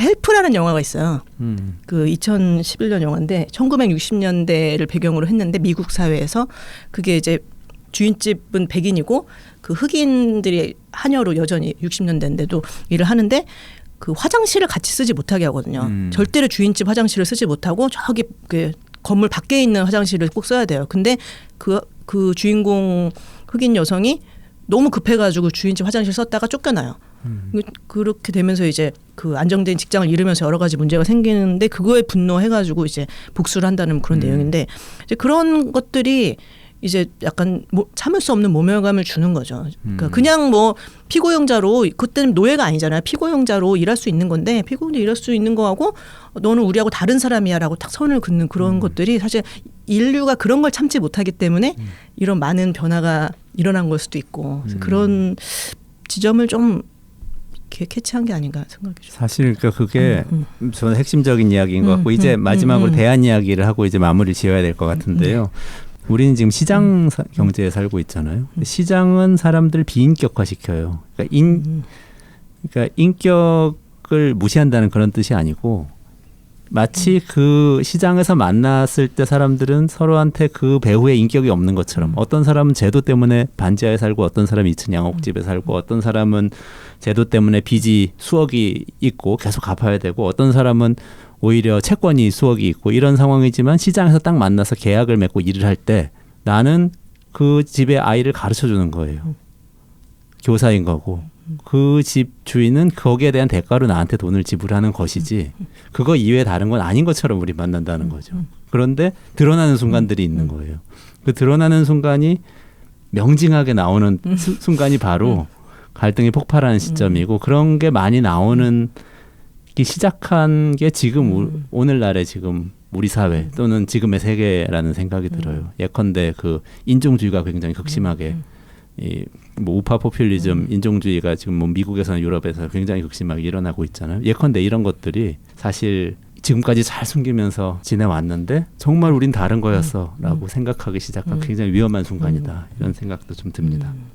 헬프라는 영화가 있어요. 음. 그 2011년 영화인데 1960년대를 배경으로 했는데 미국 사회에서 그게 이제 주인집은 백인이고 그 흑인들이 한여로 여전히 60년대인데도 일을 하는데 그 화장실을 같이 쓰지 못하게 하거든요. 음. 절대로 주인집 화장실을 쓰지 못하고 저기 그 건물 밖에 있는 화장실을 꼭 써야 돼요. 근데 그그 주인공 흑인 여성이 너무 급해가지고 주인집 화장실 썼다가 쫓겨나요. 음. 그- 그렇게 되면서 이제 그 안정된 직장을 잃으면서 여러 가지 문제가 생기는데 그거에 분노해가지고 이제 복수를 한다는 그런 음. 내용인데 이제 그런 것들이 이제 약간 뭐 참을 수 없는 모멸감을 주는 거죠. 그러니까 음. 그냥 뭐 피고용자로 그때는 노예가 아니잖아요. 피고용자로 일할 수 있는 건데 피고용자 일할 수 있는 거하고 너는 우리하고 다른 사람이야라고 딱 선을 긋는 그런 음. 것들이 사실 인류가 그런 걸 참지 못하기 때문에 이런 많은 변화가 일어난 걸 수도 있고 그래서 음. 그런 지점을 좀 이렇게 캐치한 게 아닌가 생각이 좀. 사실 그러니까 그게 음, 저는 핵심적인 이야기인 것 음, 같고 이제 음, 마지막으로 음, 음. 대안 이야기를 하고 이제 마무리 지어야 될 것 같은데요. 우리는 지금 시장 사- 경제에 살고 있잖아요. 시장은 사람들 비인격화 시켜요. 그러니까 인 음, 그러니까 인격을 무시한다는 그런 뜻이 아니고 마치 그 시장에서 만났을 때 사람들은 서로한테 그 배후에 인격이 없는 것처럼 어떤 사람은 제도 때문에 반지하에 살고 어떤 사람은 2층 양옥집에 살고 어떤 사람은 제도 때문에 빚이 수억이 있고 계속 갚아야 되고 어떤 사람은 오히려 채권이 수억이 있고 이런 상황이지만 시장에서 딱 만나서 계약을 맺고 일을 할 때 나는 그 집의 아이를 가르쳐 주는 거예요. 교사인 거고 그 집 주인은 거기에 대한 대가로 나한테 돈을 지불하는 것이지 그거 이외에 다른 건 아닌 것처럼 우리 만난다는 거죠. 그런데 드러나는 순간들이 있는 거예요. 그 드러나는 순간이 명징하게 나오는 수- 순간이 바로 갈등이 폭발하는 시점이고 그런 게 많이 나오는 게 시작한 게 지금 우- 음. 오늘날의 지금 우리 사회 또는 지금의 세계라는 생각이 들어요. 예컨대 그 인종주의가 굉장히 극심하게 이 뭐 우파 포퓰리즘, 인종주의가 지금 뭐 미국에서나 유럽에서 굉장히 극심하게 일어나고 있잖아요. 예컨대 이런 것들이 사실 지금까지 잘 숨기면서 지내왔는데 정말 우린 다른 거였어라고 생각하기 시작한 굉장히 위험한 순간이다 이런 생각도 좀 듭니다. 음.